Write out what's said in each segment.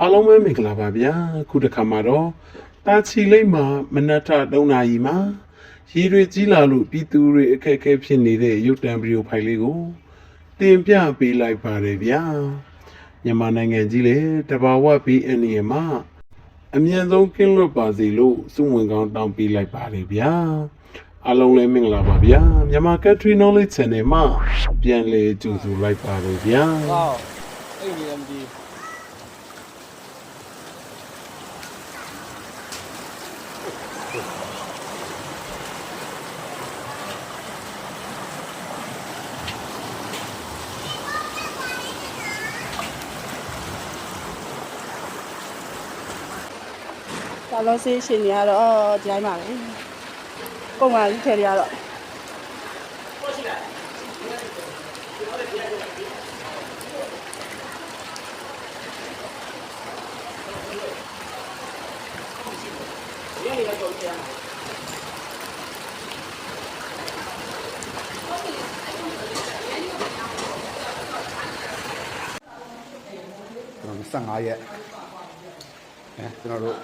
အားလုံးပဲမင်္ဂလာပါဗျာခုတစ်ခါမှာတော့တာချီလိမ့်မှာမနက်ထ3နာရီမှာရေတွေကြီးလာလို့ပြည်သူတွေအခက်အခဲဖြစ်နေတဲ့ရုပ်တံဗီဒီယိုဖိုင်လေးကိုတင်ပြပေးလိုက်ပါတယ်ဗျာမြန်မာနိုင်ငံကြီးလေတဘာဝ BN ရမှာအမြန်ဆုံးကင်းလွတ်ပါစေလို့စုဝင်ကောင်းတောင်းပေးလိုက်ပါတယ်ဗျာအားလုံးလည်းမင်္ဂလာပါဗျာမြန်မာ Country Knowledge Channel မှာပြန်လည်ကြိုဆိုလိုက်ပါတယ်ဗျာဟောအဲ့ဒီ လည်းမကြည့်ကာလောဆေးရှင်တွေကတော့ဒီတိုင်းပါပဲပုံမှန်ကြီးထည့်ရတော့ကျွန်တော် 25ရက်အဲကျွန်တော်တို့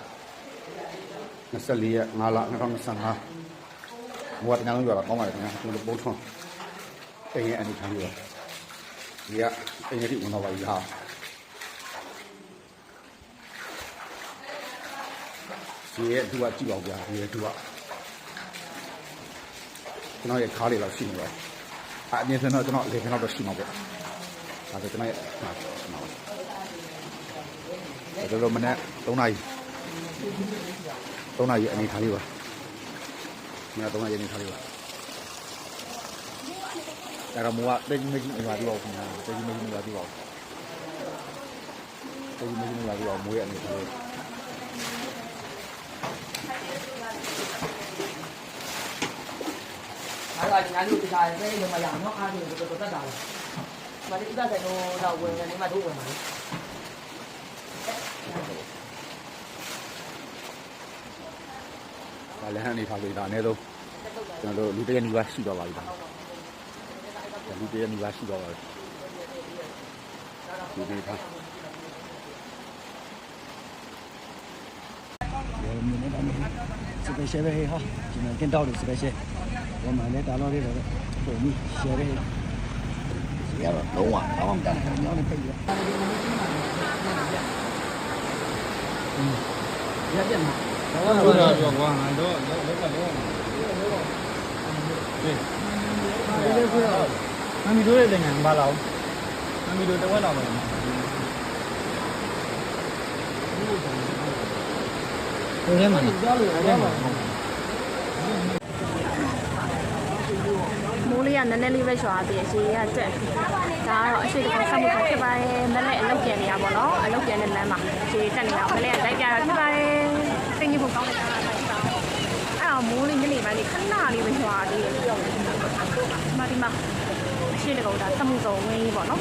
24ရက်5လ2025ဘဝတကယ်လုံးပြောတာကောင်းပါတယ်ခင်ဗျာကျွန်တော်တို့ပုံထွန်းအိမ်ရဲ့အနေထားမျိုးဒီကအိမ်ရဲ့ဒီဝင်တော့ပါပြီဟာဒီရဲ့သူကကြည့်ပါဦးဗျာဒီရဲ့သူကကျွန်တော်ရဲ့ခါးလေးတော့ရှိနေပါအအမြင်စံတော့ကျွန်တော်လေခဏတော့ရှိမှာပေါ့ဒါဆိုကျွန်တော်ရဲ့ဟာကျွန်တော်ကျွန်တော်မနေ့3နာရီ3နာရီအနေထားလေးပါမနေ့3နာရီအနေထားလေးပါ rồi, rồi mình đã tủ này. Tủ này anh đi thử rồi mình đã tủ này anh đi thử rồi đây là mua đây mình mình vào đi vào nhà đây mình mình vào đi vào đây mình mình vào đi vào mua anh đi thay. rồi thì anh đi từ dài cái đường mà giảm nó ăn thì từ từ từ mà đi ra thì đầu đầu người này mà đủ người này 来，你看你发的那呢都，都你这牛仔裤都来了，你这牛仔裤都来了，牛仔裤。有你们那边，这边下边黑哈，今天见到的是那些，我买那打那里的水泥，下边黑，是吧？弄啊，他们家的，你们不要。giá tiền mặt đó là được được qua hai đó đó đó là đó năm mươi đôi đây ngàn ba lậu năm mươi đôi đâu quá lậu rồi Hãy subscribe cho kênh Ghiền Mì Gõ Để không bỏ lỡ những video hấp dẫn မိုးလေးကနည်းနည်းလေးပဲရွာသေးတယ်ရေကတက်ဒါကတော့အရှိတကောဆက်မှုကဖြစ်ပါတယ်မလဲအလောက်ပြန်နေရပါတော့အလောက်ပြန်တဲ့လမ်းမှာရေတက်နေတာမလဲကလိုက်ပြတာဖြစ်ပါတယ်သိငြိဖို့ကောင်းတဲ့ကားလိုက်ပါအဲ့တော့မိုးလေးညနေပိုင်းလေးခဏလေးပဲရွာသေးတယ်ဒီမှာဒီမှာအရှိတကောဒါဆက်မှုစုံဝင်းကြီးပေါ့နော်